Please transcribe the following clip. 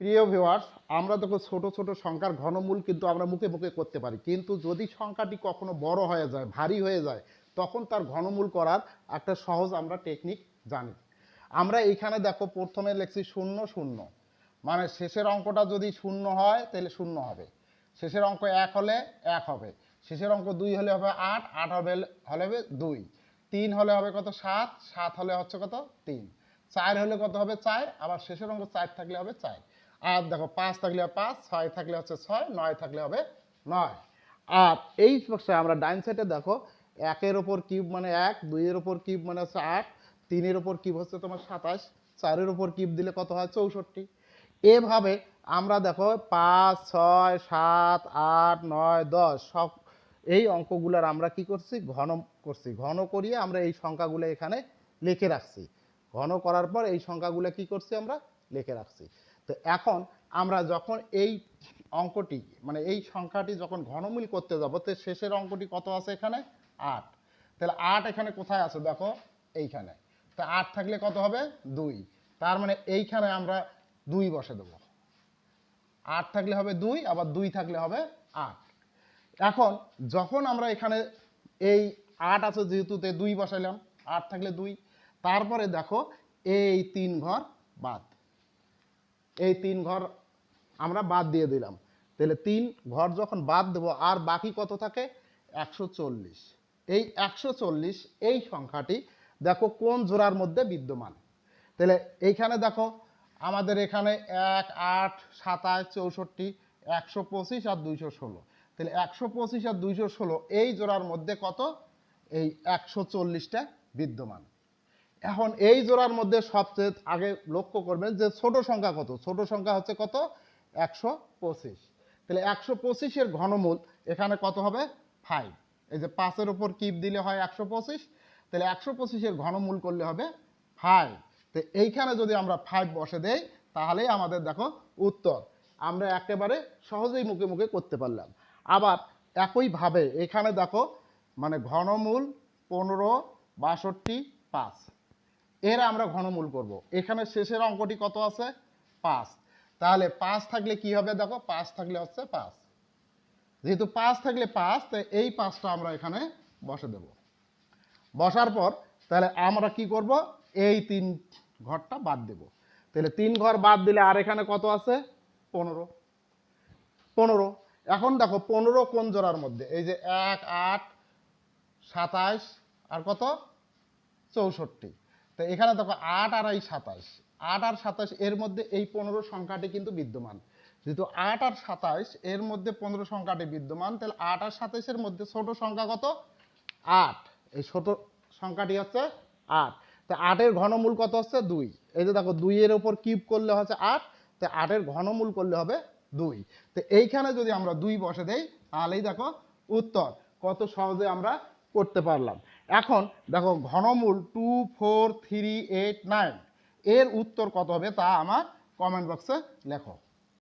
প্রিয় ভিউয়ার্স আমরা দেখো ছোট ছোট সংখ্যার ঘনমূল কিন্তু আমরা মুখে মুখে করতে পারি। কিন্তু যদি সংখ্যাটি কখনো বড় হয়ে যায়, ভারী হয়ে যায়, তখন তার ঘনমূল করার একটা সহজ আমরা টেকনিক জানি। আমরা এইখানে দেখো প্রথমে লিখছি শূন্য শূন্য। মানে শেষের অঙ্কটা যদি শূন্য হয়, তাহলে শূন্য হবে। শেষের অঙ্ক এক হলে এক হবে। শেষের অঙ্ক দুই হলে হবে আট আট হবে, হলে হবে দুই। তিন হলে হবে কত সাত সাত হলে হচ্ছে কত তিন। চার হলে কত হবে চার, আবার শেষের অঙ্ক চার থাকলে হবে চার। আর দেখো পাঁচ থাকলে পাঁচ, ছয় থাকলে হচ্ছে ছয়, নয় থাকলে হবে নয়। আর এই আমরা ডাইন সাইডে দেখো, একের ওপর কিউব মানে এক, দুইয়ের ওপর কিউব মানে হচ্ছে আট, তিনের ওপর কিউব হচ্ছে তোমার সাতাশ, চারের ওপর কিউব দিলে কত হয়? চৌষট্টি। এভাবে আমরা দেখো পাঁচ, ছয়, সাত, আট, নয়, দশ, সব এই অঙ্কগুলোর আমরা কি করছি? ঘন করছি। ঘন করিয়ে আমরা এই সংখ্যাগুলো এখানে লিখে রাখছি। ঘন করার পর এই সংখ্যাগুলো কি করছি আমরা? লিখে রাখছি। তো এখন আমরা যখন এই অঙ্কটি মানে এই সংখ্যাটি যখন ঘনমূল করতে যাব, তো শেষের অঙ্কটি কত আছে এখানে? আট। তাহলে আট এখানে কোথায় আছে? দেখো, এইখানে। তা আট থাকলে কত হবে? দুই। তার মানে এইখানে আমরা দুই বসে দেবো। আট থাকলে হবে দুই, আবার দুই থাকলে হবে আট। এখন যখন আমরা এখানে এই আট আছে যেহেতু দুই বসাইলাম, আট থাকলে দুই। তারপরে দেখো, এই তিন ঘর বাদ। এই তিন ঘর আমরা বাদ দিয়ে দিলাম। তাহলে তিন ঘর যখন বাদ দেবো, আর বাকি কত থাকে? একশো চল্লিশ। এই একশো চল্লিশ, এই সংখ্যাটি দেখো কোন জোড়ার মধ্যে বিদ্যমান। তাহলে এইখানে দেখো আমাদের এখানে এক, আট, সাতাশ, চৌষট্টি, একশো পঁচিশ আর দুইশো ষোলো। তাহলে একশো পঁচিশ আর দুইশো ষোলো, এই জোড়ার মধ্যে কত? এই একশো চল্লিশটা বিদ্যমান। এখন এই জোড়ার মধ্যে সবচেয়ে আগে লক্ষ্য করবেন যে ছোট সংখ্যা কত? ছোট সংখ্যা হচ্ছে কত? একশো পঁচিশ। তাহলে একশো পঁচিশের ঘনমূল এখানে কত হবে? ফাইভ এই যে পাঁচের উপর কিপ দিলে হয় একশো পঁচিশ। তাহলে একশো পঁচিশের ঘনমূল করলে হবে ফাইভ তো এইখানে যদি আমরা ফাইভ বসে দেই, তাহলেই আমাদের দেখো উত্তর। আমরা একেবারে সহজেই মুখে মুখে করতে পারলাম। আবার একইভাবে এখানে দেখো মানে ঘনমূল পনেরো, বাষট্টি, পাঁচ। এর আমরা ঘনমূল করব। এখানে শেষের অঙ্কটি কত আছে? পাঁচ। তাহলে পাঁচ থাকলে কি হবে দেখো? পাঁচ থাকলে হচ্ছে পাঁচ। যেহেতু পাঁচ থাকলে পাঁচ তো এই পাঁচটা আমরা এখানে বসে দেব। বসার পর তাহলে আমরা কি করব? এই তিন ঘরটা বাদ দেব। তাহলে তিন ঘর বাদ দিলে আর এখানে কত আছে? পনেরো। পনেরো। এখন দেখো, পনেরো কোন জোড়ার মধ্যে? এই যে এক, আট সাতাশ আর কত? চৌষট্টি। তো এখানে দেখো আট আর এই সাতাশ। আট আর সাতাশ এর মধ্যে এই পনেরো সংখ্যাটি কিন্তু বিদ্যমান। যেহেতু আট আর সাতাশ এর মধ্যে পনেরো সংখ্যাটি বিদ্যমান, তাহলে আট আর সাতাশের মধ্যে ছোট সংখ্যা কত? আট। এই ছোট সংখ্যাটি হচ্ছে আট। তো আটের ঘনমূল কত হচ্ছে? দুই। এই যে দেখো দুইয়ের ওপর কিউব করলে হচ্ছে আট, তো আটের ঘনমূল করলে হবে দুই। তো এইখানে যদি আমরা দুই বসে দেই, তাহলেই দেখো উত্তর কত সহজে আমরা করতে পারলাম। এখন দেখো ঘনমূল two four three eight nine এর উত্তর কত হবে তা আমার কমেন্ট বক্সে লেখো।